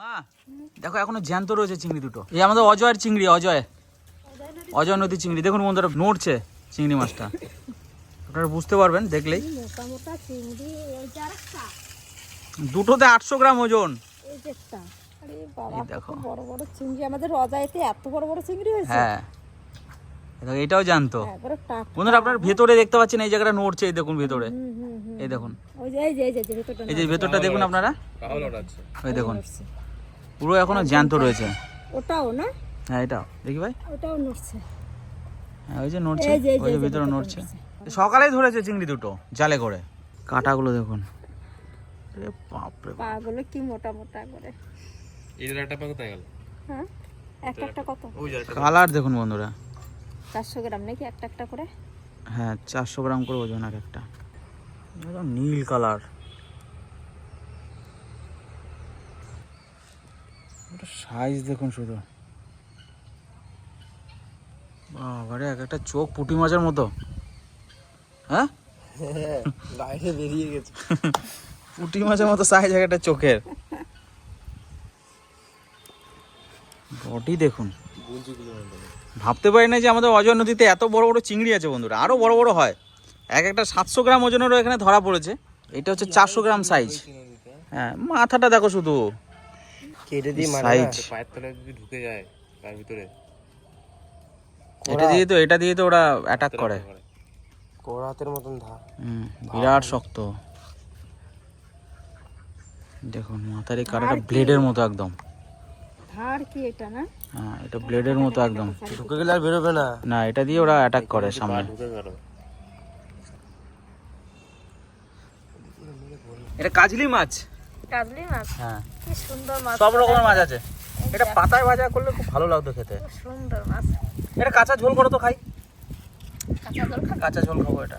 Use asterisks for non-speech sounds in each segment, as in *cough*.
মা দেখো এখনও জ্যান্ত রয়েছে চিংড়ি দুটো। এই আমাদের অজয়ের চিংড়ি অজয়। অজয় নদী চিংড়ি। দেখুন বন্ধুরা নড়ছে চিংড়ি মাছটা। আপনারা বুঝতে পারবেন দেখলেই। দুটোতে আটশো গ্রাম ওজন। এই যে একটা। আরে বাবা এই দেখো। বড় বড় চিংড়ি। আমাদের রজাইতে এত বড় বড় চিংড়ি হয়েছে। হ্যাঁ। এটাও জানতো বন্ধুরা আপনার ভেতরে দেখতে পাচ্ছেন এই জায়গাটা নড়ছে এই দেখুন ভেতরে। হুম হুম হুম। এই দেখুন। এই যে ভেতরটা এই যে ভেতরটা দেখুন আপনারা। ওই দেখুন। পুরো এখনও জ্যান্ত রয়েছে। ওটাও না? হ্যাঁ এটাও। দেখি ভাই। ওটাও নড়ছে। হ্যাঁ ওই যে নড়ছে ওই যে ভেতরে নড়ছে। সকালেই ধরেছে চিংড়ি দুটো জালে করে। কাটাগুলো দেখুন। বাপরে বাপ। পাগুলো কি মোটা মোটা করে। হ্যাঁ একটা একটা কত? কালার দেখুন বন্ধুরা। চারশো গ্রাম নাকি একটা একটা করে? হ্যাঁ চারশো গ্রাম করে ওজন আর একটা। একদম নীল কালার। সাইজ দেখুন শুধু। বাবারে এক একটা চোখ পুঁটি মাছের মতো। হ্যাঁ? *laughs* বাইরে বেরিয়ে গেছে। পুঁটি মাছের মতো সাইজ এক একটা চোখের। বডি দেখুন। ভাবতে পারি না যে আমাদের অজয় নদীতে এত বড় বড় চিংড়ি আছে বন্ধুরা আরও বড় বড় হয়। এক একটা সাতশো গ্রাম ওজনেরও এখানে ধরা পড়েছে। এটা হচ্ছে চারশো গ্রাম সাইজ হ্যাঁ মাথাটা দেখো শুধু। কেটে দিয়ে মারে সাইজ পায়ের তলায় যদি ঢুকে যায় তার ভিতরে। এটা দিয়ে তো এটা দিয়ে তো ওরা অ্যাটাক করে। কোরাতের মতন ধার হুম, বিরাট শক্ত। দেখুন মাথার এই কাটাটা ব্লেডের মতো একদম। ধার কি এটা না? হ্যাঁ এটা ব্লেডের মতো একদম। ঢুকে গেলে আর বেরোবে না। না এটা দিয়ে ওরা অ্যাটাক করে সামনে। ঢুকে গেল। এটা কাজলি মাছ। কাজলি মাছ? হ্যাঁ। কি সুন্দর মাছ। সব রকমের মাছ আছে। এটা পাতায় ভাজা করলে খুব ভালো লাগতো খেতে। সুন্দর মাছ। এটা কাঁচা ঝোল করো তো খাই। কাঁচা ঝোল কাঁচা ঝোল খাব এটা।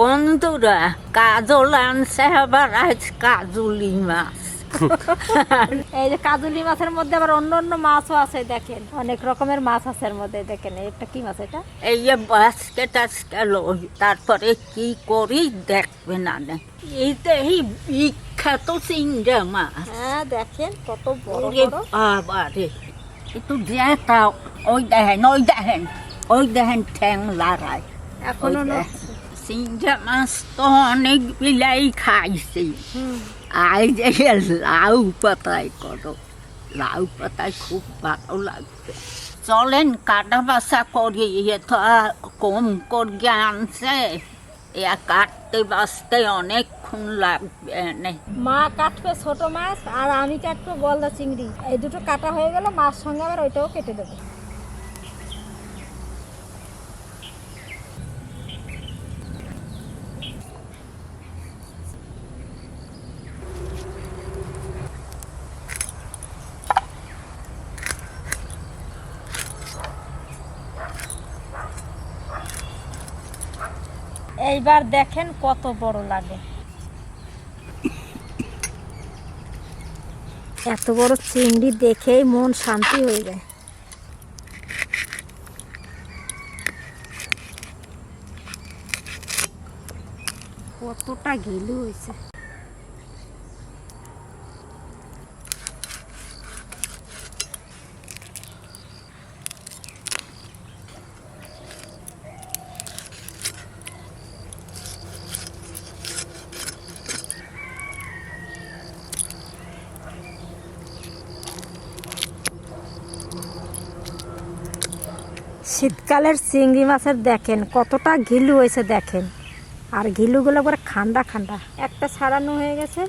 বন্ধুরা কাজল আনছে আবার আজ কাজুলি মাছ। *laughs* এই যে কাজুলি মাছের মধ্যে আবার অন্য অন্য মাছও আছে দেখেন। অনেক রকমের মাছ আছে এর মধ্যে দেখেন একটা কি মাছ এটা? এই যে বাস্কেট আজকে লই তারপরে কি করি দেখবে না এই বিখ্যাত চিংড়া মাছ। হ্যাঁ দেখেন কত বড় বাবা রে একটু দেখাও। ওই দেখেন ওই দেখেন ওই দেখেন ঠ্যাং লড়াই এখনও চিংড়া মাছ তো অনেক বিলাই খাইছি। আই যে লাউ পাতায় করো। লাউ পাতায় খুব ভালো লাগবে। চলেন কাটা বাসা করি, এ তো কম করিয়ে আনছে। এ কাটতে বাঁচতে অনেকক্ষণ লাগবে মা কাটবে ছোট মাছ, আর আমি কাটবো গলদা চিংড়ি। এই দুটো কাটা হয়ে গেল মাছ সঙ্গে আবার ওইটাও কেটে দেবো। এইবার দেখেন কত বড় লাগে। এত বড় চিংড়ি দেখেই মন শান্তি হয়ে যায়। কতটা গেলে হয়েছে শীতকালের চিংড়ি মাছের দেখেন, কতটা ঘিলু হয়েছে দেখেন। আর ঘিলুগুলো পরে খান্ডা খান্ডা একটা সারানো হয়ে গেছে,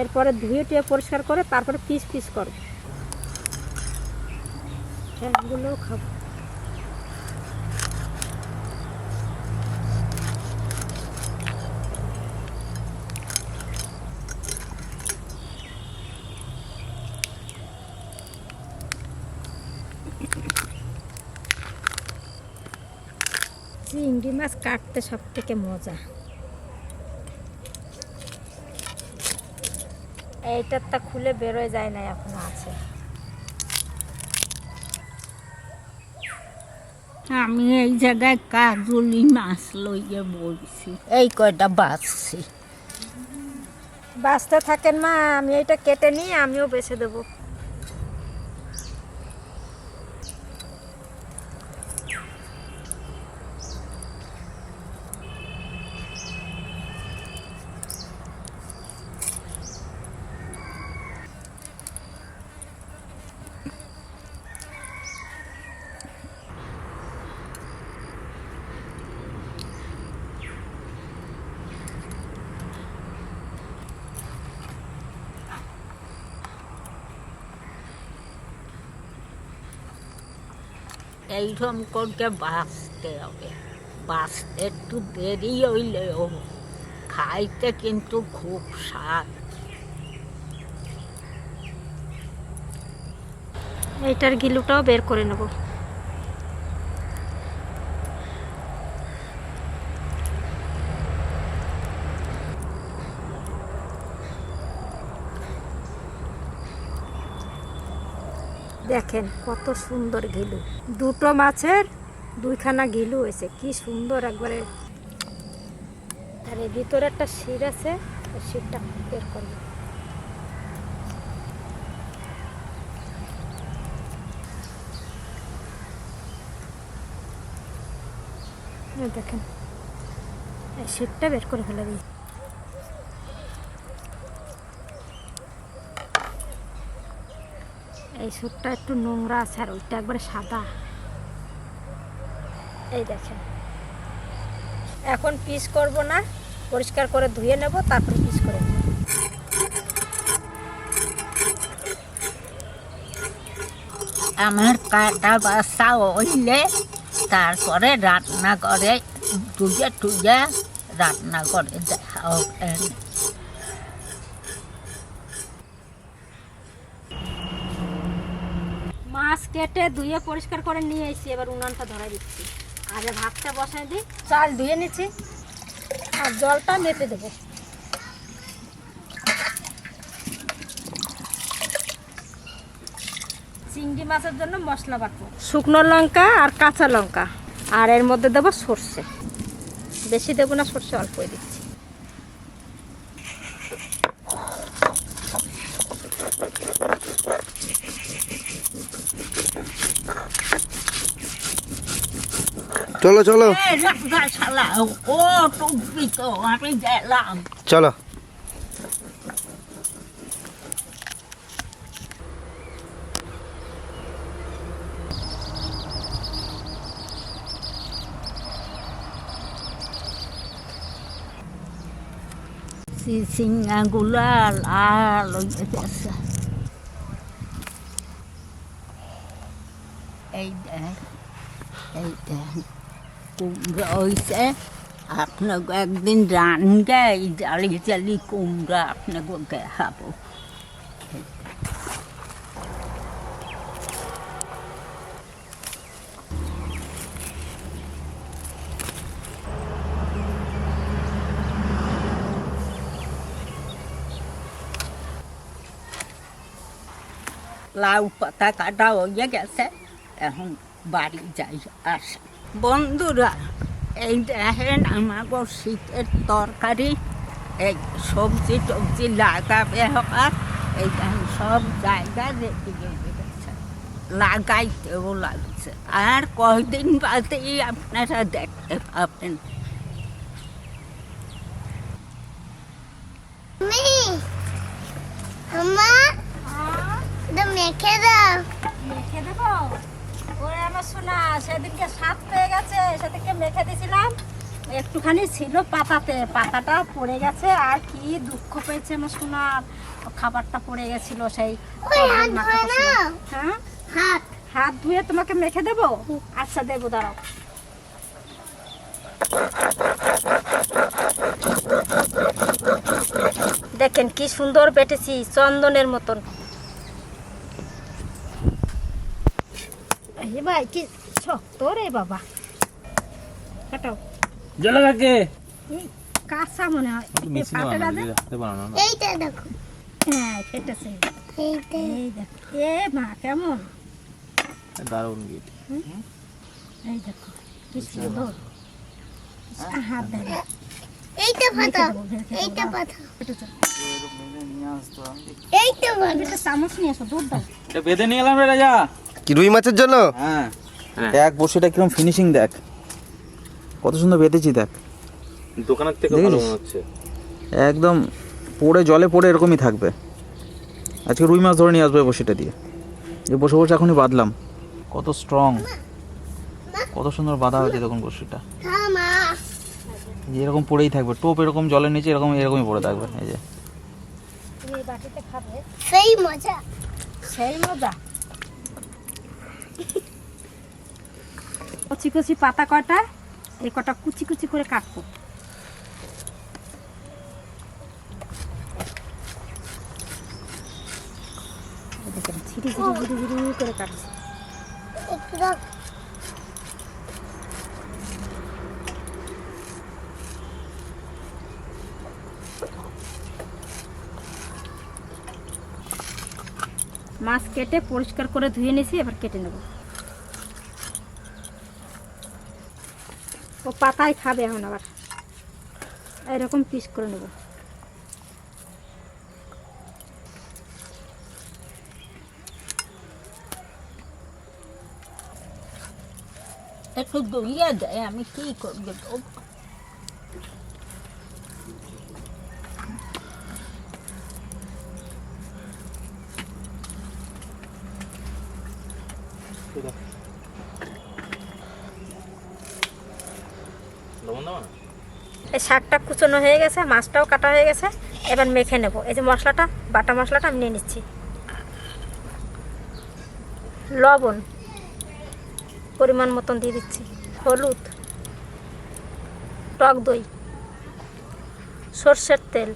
এরপরে ধুয়ে টুয়ে পরিষ্কার করে তারপরে পিস পিস করব। এগুলোও খাব। চিংড়ি মাছ কাটতে সব থেকে মজা। এইটার তা খুলে বেরোয় যায় না এখন আছে। আমি এই জায়গায় কাজুলি মাছ লইয়ে বলছি এই কয়টা বাঁচছি। বাঁচতে থাকেন মা আমি এটা কেটে নিয়ে আমিও বেছে দেবো। এইরকম করে বাঁচতে হবে। বাঁচতে একটু দেরি হইলেও খাইতে কিন্তু খুব স্বাদ। এটার গিলুটাও বের করে নেব। দেখেন, কত সুন্দর গিলু। দুটো মাছের দুইখানা গিলু হয়েছে, কি সুন্দর একবারে। আর এর ভিতরে একটা শির আছে শিরটা বের করব দেখেন শিটটা বের করে ফেলে দিই এই সুটটা একটু নোংরা আছে আর ওইটা একবারে সাদা। এই দেখেন। এখন পিস করব না, পরিষ্কার করে ধুয়ে নেব, তারপরে পিস করে আমার কাটা বাসা হইলে তারপরে রান্না করে টুজে টুজে রান্না করে দেখা হবে মাছ কেটে ধুয়ে পরিষ্কার করে নিয়ে এসেছি এবার উনানটা ধরাই দিচ্ছি। আগে ভাতটা বসাই দিই। চাল ধুয়ে নিচ্ছি। আর জলটা মেপে দেবো। চিংড়ি মাছের জন্য মশলা বাটবো। শুকনো লঙ্কা আর কাঁচা লঙ্কা। আর এর মধ্যে দেবো সর্ষে। বেশি দেবো না সর্ষে অল্পই দিচ্ছি। চলো চলো এই রান্না শালা ও টুকবি তো আমি গেলাম চলো সিঙ্গাগুলা লাল হয়ে গেছে এই দেখ এই দেখ কুমড়া হয়েছে আপনাকে একদিন রানগে এই জালি জালি কুমড়া আপনাকে দেখাবো লাউ পাতা কাটা হয়ে গেছে এখন বাড়ি যাই আসে বন্ধুরা এই দেখেন আমাকে শীতের তরকারি এই সবজি টবজি লাগাবে হবার এই সব জায়গায় রেখে গেছে লাগাইতেও লাগছে। আর কয়দিন বাদেই আপনারা দেখতে পাবেন। মেখে দাও। মেখে দেবো? ওরে আমার শোনা সেদিনকে সাপ পেয়ে গেছে সেদিনকে মেখে দিয়েছিলাম। একটুখানি ছিল পাতাতে পাতাটা পড়ে গেছে আর কি দুঃখ পেয়েছে আমার শোনার খাবারটা পড়ে গেছিল সেই। হ্যাঁ? হাত। হাত ধুয়ে তোমাকে মেখে দেবো? আচ্ছা দেবো দাঁড়াও। দেখেন কি সুন্দর বেটেছি চন্দনের মতন। ভাই কি শক্ত রে বাবা কাটাও জল কাকে কাঁচা মনে হয় এই এইটা দেখো হ্যাঁ এইটা এই দেখ এ মা কেমন দারুণ গিট এই দেখো কি সুন্দর হাত দেবে এইটা পাতা এইটা দাও। পাতা একটা চামচ নিয়ে এসো দুধ দাও এটা বেঁধে নিয়ে এলাম রে রাজা কি রুই মাছের জন্য? হ্যাঁ। দেখ বসেটা কীরকম ফিনিশিং দেখ। কত সুন্দর বেঁধেছি দেখ। দোকানের থেকে ভালো মনে হচ্ছে। একদম পড়ে জলে পড়ে এরকমই থাকবে। আজকে রুই মাছ ধরে নিয়ে আসবে বসিটা দিয়ে। এই বসে বসে এখনই বাঁধলাম। কত স্ট্রং কত সুন্দর বাঁধা হয়েছে দেখুন বসিটা। এরকম পড়েই থাকবে। টোপ এরকম জলের নিচে এরকম এরকমই পড়ে থাকবে। এই যে। এই বাটিতে খাবে। সেই মজা। সেই মজা। কচি কচি পাতা কয়টা? এই কটা কুচি কুচি করে কাটবো। করে কাটছি। মাছ কেটে পরিষ্কার করে ধুয়ে নিয়েছি, এবার কেটে নেব। পাতায় খাবে এখন আবার। এরকম পিস করে নেব। একটু দইয়া দেয় আমি কি করব তো? লবণ দেবো না এই শাকটা কুচনো হয়ে গেছে, মাছটাও কাটা হয়ে গেছে। এবার মেখে নেব। এই যে মশলাটা, বাটা মশলাটা আমি নিয়ে নিচ্ছি। লবণ পরিমাণ মতন দিয়ে দিচ্ছি। হলুদ, টক দই, সর্ষের তেল।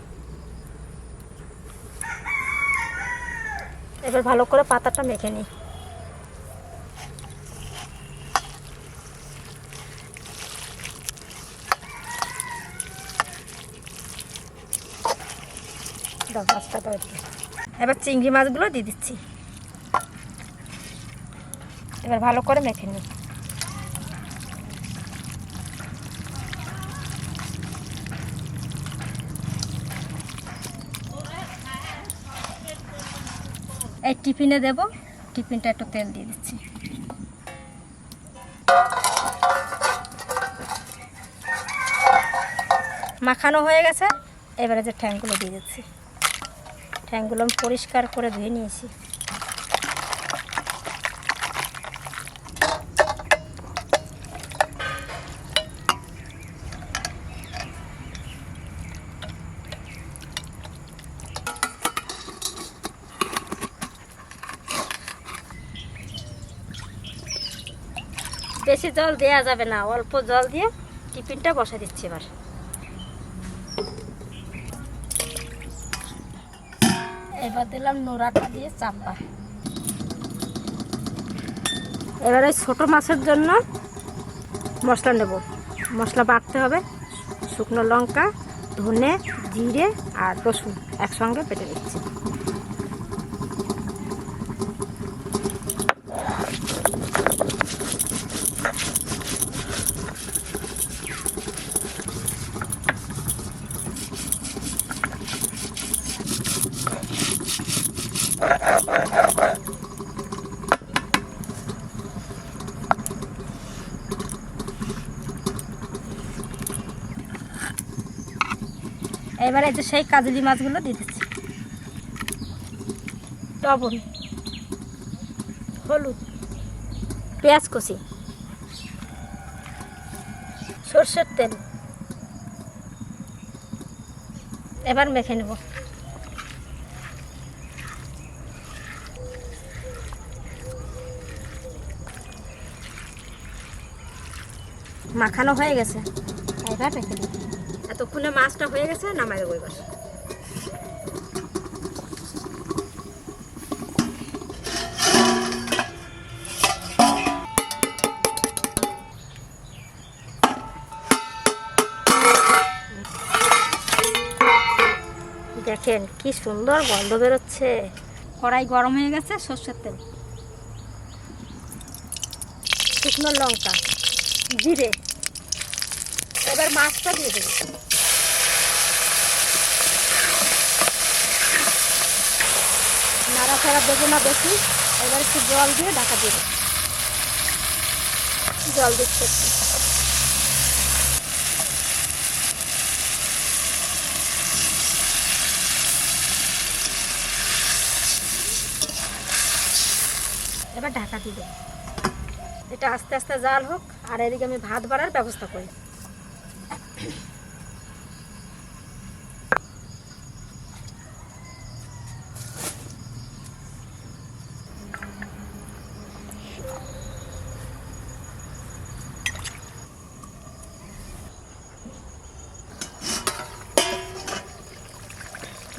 এবার ভালো করে পাতাটা মেখে নিই। এবার চিংড়ি মাছগুলো দিয়ে দিচ্ছি। এবার ভালো করে মেখে নিই এই টিফিনে দেব, টিফিনটা একটু তেল দিয়ে দিচ্ছি। মাখানো হয়ে গেছে, এবারে যে ঠ্যাংগুলো দিয়ে দিচ্ছি। ঠ্যাংগুলো আমি পরিষ্কার করে ধুয়ে নিয়েছি। বেশি জল দেওয়া যাবে না, অল্প জল দিয়ে টিফিনটা বসা দিচ্ছি এবার। এবার দিলাম নোড়াটা দিয়ে চাপা। এবারে ছোট মাছের জন্য মশলা নেব। মশলা বাটতে হবে, শুকনো লঙ্কা, ধনে, জিরে আর রসুন একসঙ্গে পেটে নিচ্ছি। এবারে যে সেই কাজলি মাছগুলো দিতেছি। লবণ হলুদ, পেঁয়াজ কষি সর্ষের তেল। এবার মেখে নেব। মাখানো হয়ে গেছে। এবার মেখে দিই এতক্ষণে মাছটা হয়ে গেছে নামাই দেবো এবার। দেখেন কি সুন্দর গন্ধ বেরোচ্ছে। কড়াই গরম হয়ে গেছে সর্ষের তেল। শুকনো লঙ্কা জিরে। এবার মাছটা দিয়ে দেবো। নাড়াচাড়া দেবো না বেশি, এবার একটু জল দিয়ে ঢাকা দেবো। জল দিচ্ছে এবার ঢাকা দিয়ে এটা আস্তে আস্তে জাল হোক, আর এদিকে আমি ভাত বাড়ার ব্যবস্থা করি।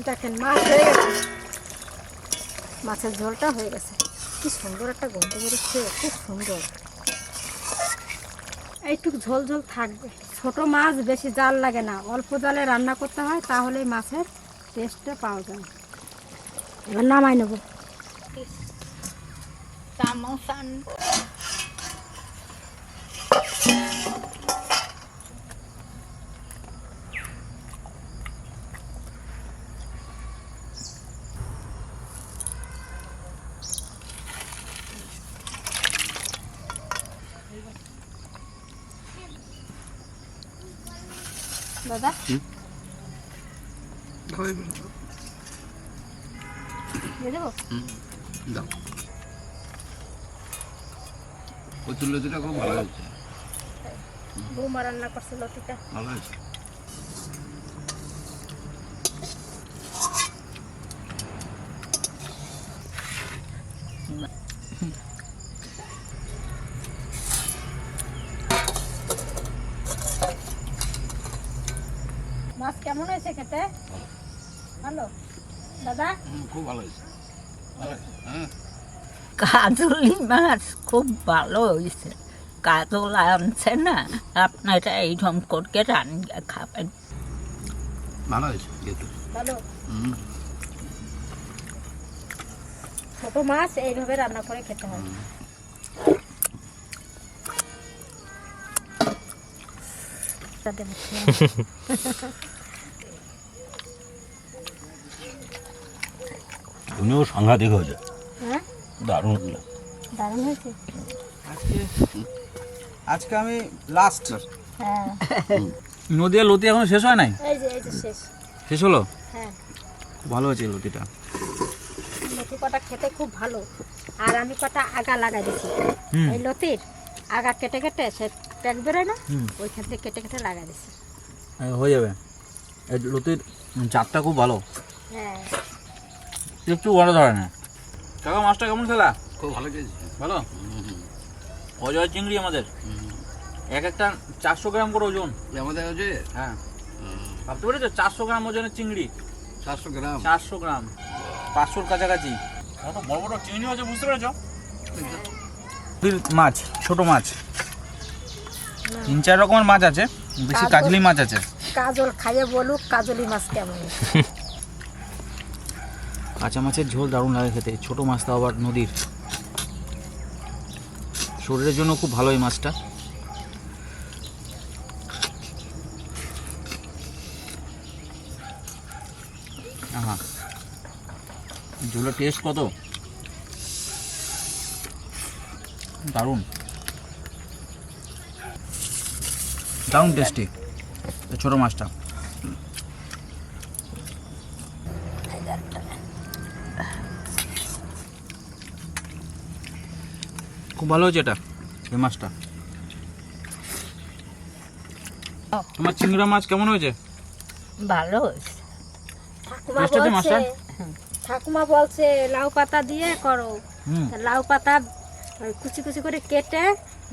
দেখেন, মাছ হয়ে গেছে। মাছের ঝোলটা হয়ে গেছে। কি সুন্দর একটা গন্ধ বেরোচ্ছে, খুব সুন্দর। এইটুকু ঝোল ঝোল থাকবে। ছোট মাছ বেশি জাল লাগে না। অল্প জালে রান্না করতে হয় তাহলে মাছের টেস্টটা পাওয়া যায়। এবার নামাই নেব। চামচ দাদা দিয়ে দেবো দাও কচুর লতিটা খুব ভালো হয়েছে বৌমা রান্না করছে লতিটা ভালো হয়েছে মাছ কেমন হয়েছে খেতে? ভালো? দাদা? খুব ভালো হয়েছে। হ্যাঁ। কাজলি মাছ খুব ভালো হয়েছে। কাজল আনছে না আপনারা এইরকম করে রান্না খাবেন। ভালো হয়েছে ভালো? ছোট মাছ এইভাবে রান্না করে খেতে হয়। দেবো। *laughs* তুমিও সাংঘাতিক হয়েছে। হ্যাঁ? দারুণ দারুণ হয়েছে? আজকে আজকে আমি লাস্ট হ্যাঁ। নদীয়া লতি এখন শেষ হয় নাই? শেষ। শেষ হলো? হ্যাঁ। খুব ভালো হয়েছে লতিটা। লতি কটা খেতে খুব ভালো। আর আমি কটা আগা লাগাই দিছি। এই লতির আগা কেটে কেটে সে প্যাক বেরোয় না হুম। ওইখান থেকে কেটে কেটে লাগাই দিছি। হয়ে যাবে। এই লতির চাপটা খুব ভালো। হ্যাঁ। একটু বড় ধরে না। কাকা মাছটা কেমন খেলা? খুব ভালো খেয়েছে। ভালো? অজয় চিংড়ি আমাদের। এক একটা চারশো গ্রাম করে ওজন। আমাদের হচ্ছে হ্যাঁ। ভাবতে পেরেছ? চারশো গ্রাম ওজনের চিংড়ি। চারশো গ্রাম? চারশো গ্রাম। পাঁচশোর কাছাকাছি। কত বড় বড় চিংড়ি আছে বুঝতে পেরেছ? মাছ ছোট মাছ। তিন চার রকমের মাছ আছে বেশি কাজলি মাছ আছে। কাজল খাইয়ে বলুক কাজলি মাছ কেমন। *laughs* কাঁচা মাছের ঝোল দারুণ লাগে খেতে। ছোটো মাছ তো আবার নদীর। শরীরের জন্য খুব ভালো এই মাছটা। আহা। ঝোলের টেস্ট কত? দারুণ। দারুণ টেস্টি ছোটো মাছটা। খুব ভালো হয়েছে এটা এই মাছটা। তোমার চিংড়া মাছ কেমন হয়েছে? ভালো হয়েছে। ঠাকুমা আছে বলছে ঠাকুমা বলছে লাউ পাতা দিয়ে করো। লাউ পাতা কুচি কুচি করে কেটে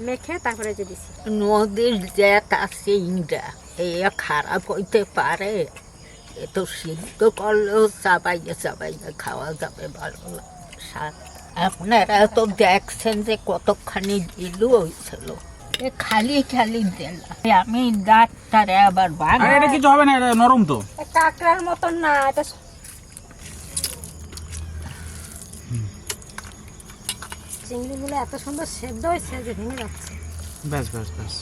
মেখে তারপরে যে দিছি। নদীর জেতা সিংটা এ খারাপ হইতে পারে। এ তো সিদ্ধ করলেও চাবাইয়ে চাবাইয়ে খাওয়া যাবে ভালো লাগে স্বাদ আপনারা তো দেখছেন যে কতখানি গিলু হয়েছিল। খালি খালি দিলাম আমি ডাক্তারে আবার বানাই এটা কিছু হবে না এটা নরম তো। কাঁকড়ার মতন না এটা চিংড়িগুলো এত সুন্দর সেদ্ধ হয়েছে যে ভেঙে যাচ্ছে। ব্যাস ব্যাস ব্যাস।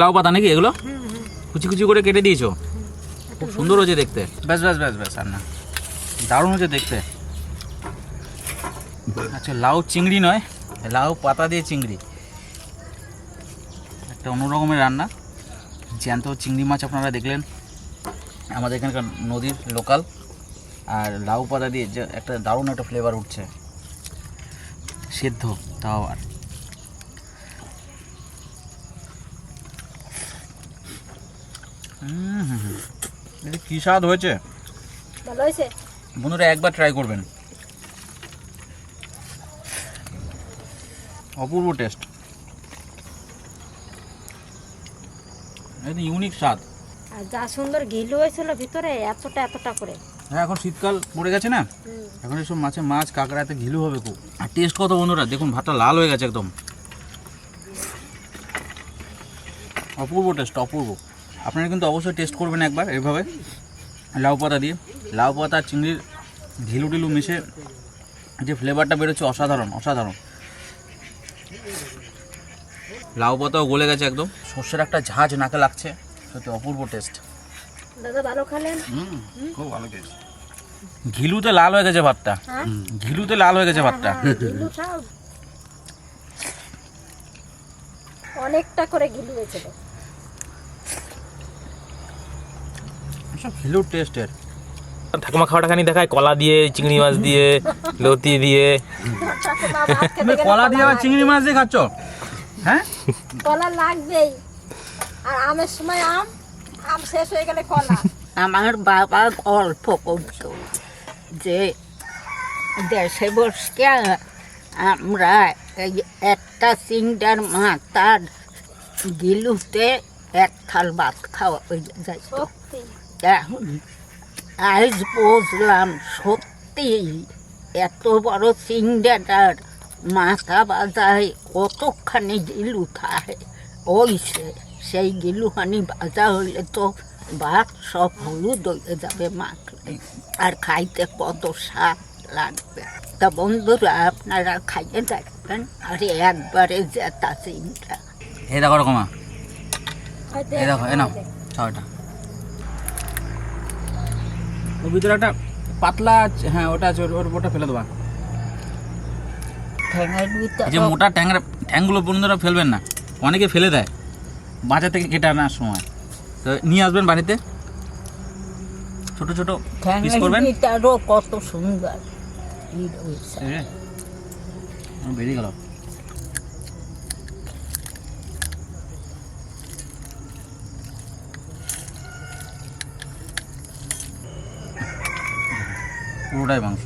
লাউ পাতা নাকি এগুলো? কুচি কুচি করে কেটে দিয়েছ? খুব সুন্দর হয়েছে দেখতে। ব্যাস ব্যাস ব্যাস ব্যাস আর না। দারুণ হচ্ছে দেখতে। আচ্ছা লাউ চিংড়ি নয় লাউ পাতা দিয়ে চিংড়ি। একটা অন্যরকমের রান্না। জ্যান্ত চিংড়ি মাছ আপনারা দেখলেন। আমাদের এখানকার নদীর লোকাল। আর লাউ পাতা দিয়ে যে একটা দারুণ একটা ফ্লেভার উঠছে। সেদ্ধ তাও আর হুম হুম। হুম। কী স্বাদ হয়েছে? বন্ধুরা একবার ট্রাই করবেন। অপূর্ব টেস্ট ইউনিক স্বাদ। আর যা সুন্দর ঘিলু হয়েছিল ভিতরে এতটা এতটা করে। হ্যাঁ এখন শীতকাল পড়ে গেছে না? এখন এসব মাছে মাছ কাঁকড়া এতে ঘিলু হবে খুব। আর টেস্ট কত বন্ধুরা? দেখুন ভাতটা লাল হয়ে গেছে একদম। অপূর্ব টেস্ট অপূর্ব। আপনারা কিন্তু অবশ্যই টেস্ট করবেন একবার এইভাবে। লাউ পাতা দিয়ে। লাউ পাতা চিংড়ির ঘিলু টিলু মিশে যে ফ্লেভারটা বেরোচ্ছে অসাধারণ অসাধারণ। লাউ পাতাও গলে গেছে একদম। সর্ষের একটা ঝাঁজ নাকে লাগছে সত্যি অপূর্ব টেস্ট দাদা ভালো খালেন? খুব ভালো টেস্ট ঘিলুতে লাল হয়ে গেছে ভাতটা। হ্যাঁ? ঘিলুতে লাল হয়ে গেছে ভাতটা। অনেকটা করে ঘিলু হয়েছিল। সব ঘিলুর টেস্টের ঠাকুমা খাওয়াটা খানি দেখায় কলা দিয়ে চিংড়ি মাছ দিয়ে লতি দিয়ে। কলা দিয়ে আবার চিংড়ি মাছ দিয়ে খাচ্ছ? হ্যাঁ? কলা লাগবেই। আর আমের সময় আম আম শেষ হয়ে গেলে কলা। আমার বাবা গল্প করতো যে দেশে বসে আমরা এই একটা সিংডার মাথার গিলুতে এক থাল ভাত খাওয়া হয়ে যায়। সত্যি? এখন আজ বুঝলাম সত্যি এত বড় সিংডাটার মাথা বাজায় কতখানি গিলু থাকে। ওইসে সেই গিলুখানি বাজা হইলে তো ভাত সব হলুদ হয়ে যাবে মাখলে। আর খাইতে কত স্বাদ লাগবে। তা বন্ধুরা আপনারা খাইয়ে দেখবেন। আর একবারে জেতা সিংটা এই দেখো রকমা। হয়তো এই দেখো এ নাও। ছয়টা ওর ভিতরে একটা পাতলা হ্যাঁ ওটা আছে ওর- ওটা ফেলে দেবা। যে মোটা ট্যাংরা ট্যাংগুলো বন্ধুরা ফেলবেন না অনেকে ফেলে দেয় বাজার থেকে কেটে আনার সময়। তো নিয়ে আসবেন বাড়িতে। ছোট ছোট পিস করবেন। কত সুন্দর। আমার বেরিয়ে গেল। পুরোটাই মাংস।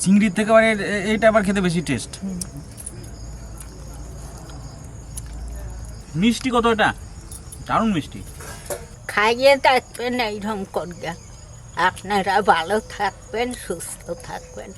চিংড়ির থেকে আবার এ- এইটা আবার খেতে বেশি টেস্ট মিষ্টি কত এটা? দারুণ মিষ্টি। খাইয়ে থাকবেন এইরকম করবেন। আপনারা ভালো থাকবেন সুস্থ থাকবেন।